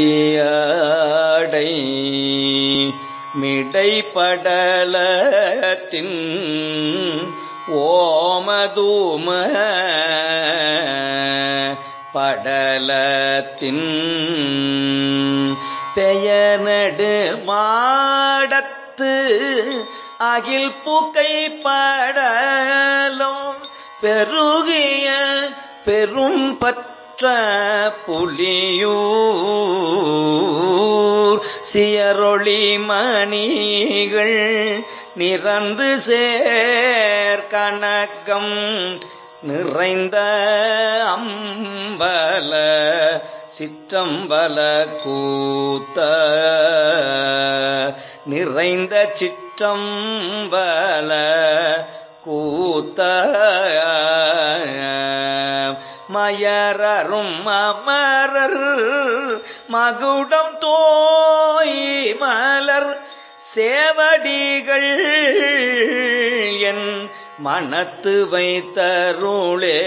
உயர்கொடியாடை மிடைப்படலத்தின் ஓமதூம படலத்தின் பெயநடு மாடத்து அகில் புகை படலோ பெருகிய பெரும் பத்து பற்ற புலியூர் சியரொளி மணிகள் நிறந்து சேர் கணக்கம் நிறைந்த அம்பல சிற்றம்பல கூத்த நிறைந்த சிற்றம்பல கூத்த மயரரும் அமரர் மகுடம் தோய் மலர் சேவடிகள் என் மனத்து வைத்தருளே.